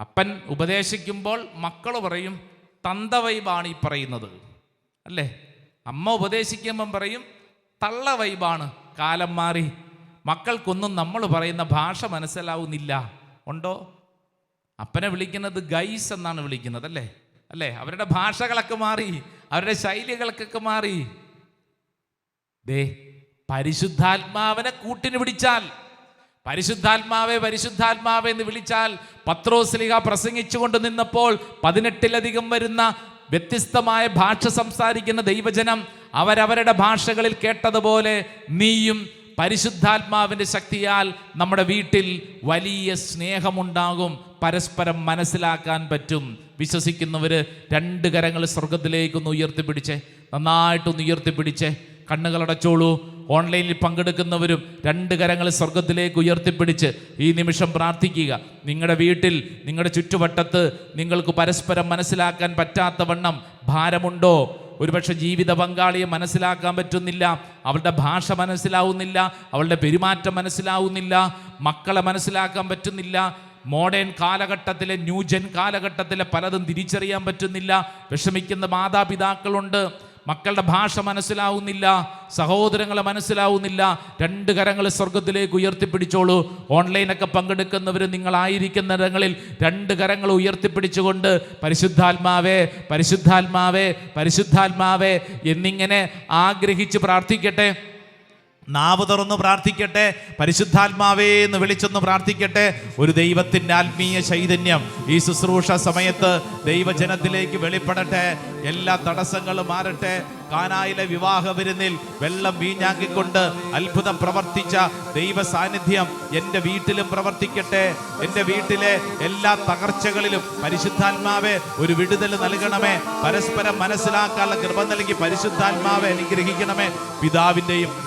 അപ്പൻ ഉപദേശിക്കുമ്പോൾ മക്കൾ പറയും തന്തവൈബാണ് ഈ പറയുന്നത്. അല്ലേ? അമ്മ ഉപദേശിക്കുമ്പം പറയും തള്ള വൈബാണ് കാലം മാറി. മക്കൾക്കൊന്നും നമ്മൾ പറയുന്ന ഭാഷ മനസ്സിലാവുന്നില്ല. ഉണ്ടോ? അപ്പനെ വിളിക്കുന്നത് ഗൈസ് എന്നാണ് വിളിക്കുന്നത് അല്ലേ? അല്ലേ? അവരുടെ ഭാഷകളൊക്കെ മാറി അവരുടെ ശൈലികൾക്കൊക്കെ മാറി. ദേ പരിശുദ്ധാത്മാവിനെ കൂട്ടിന് പിടിച്ചാൽ പരിശുദ്ധാത്മാവെ പരിശുദ്ധാത്മാവെ എന്ന് വിളിച്ചാൽ പത്രോസ്ലിഹ പ്രസംഗിച്ചുകൊണ്ട് നിന്നപ്പോൾ പതിനെട്ടിലധികം വരുന്ന വ്യത്യസ്തമായ ഭാഷ സംസാരിക്കുന്ന ദൈവജനം അവരവരുടെ ഭാഷകളിൽ കേട്ടതുപോലെ നീയും പരിശുദ്ധാത്മാവിന്റെ ശക്തിയാൽ നമ്മുടെ വീട്ടിൽ വലിയ സ്നേഹമുണ്ടാകും. പരസ്പരം മനസ്സിലാക്കാൻ പറ്റും. വിശ്വസിക്കുന്നവർ രണ്ട് കരങ്ങൾ സ്വർഗത്തിലേക്കൊന്ന് ഉയർത്തിപ്പിടിച്ചേ. നന്നായിട്ടൊന്ന് ഉയർത്തിപ്പിടിച്ചേ. കണ്ണുകളടച്ചോളൂ. ഓൺലൈനിൽ പങ്കെടുക്കുന്നവരും രണ്ട് കരങ്ങൾ സ്വർഗത്തിലേക്ക് ഉയർത്തിപ്പിടിച്ച് ഈ നിമിഷം പ്രാർത്ഥിക്കുക. നിങ്ങളുടെ വീട്ടിൽ നിങ്ങളുടെ ചുറ്റുവട്ടത്ത് നിങ്ങൾക്ക് പരസ്പരം മനസ്സിലാക്കാൻ പറ്റാത്ത വണ്ണം ഭാരമുണ്ടോ? ഒരുപക്ഷെ ജീവിത പങ്കാളിയെ മനസ്സിലാക്കാൻ പറ്റുന്നില്ല അവളുടെ ഭാഷ മനസ്സിലാവുന്നില്ല അവളുടെ പെരുമാറ്റം മനസ്സിലാവുന്നില്ല മക്കളെ മനസ്സിലാക്കാൻ പറ്റുന്നില്ല മോഡേൺ കാലഘട്ടത്തിലെ ന്യൂജൻ കാലഘട്ടത്തിലെ പലതും തിരിച്ചറിയാൻ പറ്റുന്നില്ല വിഷമിക്കുന്ന മാതാപിതാക്കളുണ്ട്. മക്കളുടെ ഭാഷ മനസ്സിലാവുന്നില്ല സഹോദരങ്ങളെ മനസ്സിലാവുന്നില്ല. രണ്ട് കരങ്ങൾ സ്വർഗത്തിലേക്ക് ഉയർത്തിപ്പിടിച്ചോളൂ. ഓൺലൈനൊക്കെ പങ്കെടുക്കുന്നവർ നിങ്ങളായിരിക്കുന്നിടങ്ങളിൽ രണ്ട് കരങ്ങൾ ഉയർത്തിപ്പിടിച്ചുകൊണ്ട് പരിശുദ്ധാത്മാവേ പരിശുദ്ധാത്മാവേ പരിശുദ്ധാത്മാവേ എന്നിങ്ങനെ ആഗ്രഹിച്ച് പ്രാർത്ഥിക്കട്ടെ. നാവ് തുറന്ന് പ്രാർത്ഥിക്കട്ടെ പരിശുദ്ധാത്മാവേ എന്ന് വിളിച്ചൊന്ന് പ്രാർത്ഥിക്കട്ടെ. ഒരു ദൈവത്തിന്റെ ആത്മീയ ചൈതന്യം ഈ ശുശ്രൂഷ സമയത്ത് ദൈവജനത്തിലേക്ക് വെളിപ്പെടട്ടെ എല്ലാ തടസ്സങ്ങളും മാറട്ടെ. കാനായിലെ വിവാഹ വിരുന്നിൽ വെള്ളം വീഞ്ഞാക്കിക്കൊണ്ട് അത്ഭുതം പ്രവർത്തിച്ച ദൈവ സാന്നിധ്യം എന്റെ വീട്ടിലും പ്രവർത്തിക്കട്ടെ. എന്റെ വീട്ടിലെ എല്ലാ തകർച്ചകളിലും പരിശുദ്ധാത്മാവെ ഒരു വിടുതൽ നൽകണമേ. പരസ്പരം മനസ്സിലാക്കാനുള്ള കൃപ നൽകി പരിശുദ്ധാത്മാവെ അനുഗ്രഹിക്കണമേ. പിതാവിന്റെയും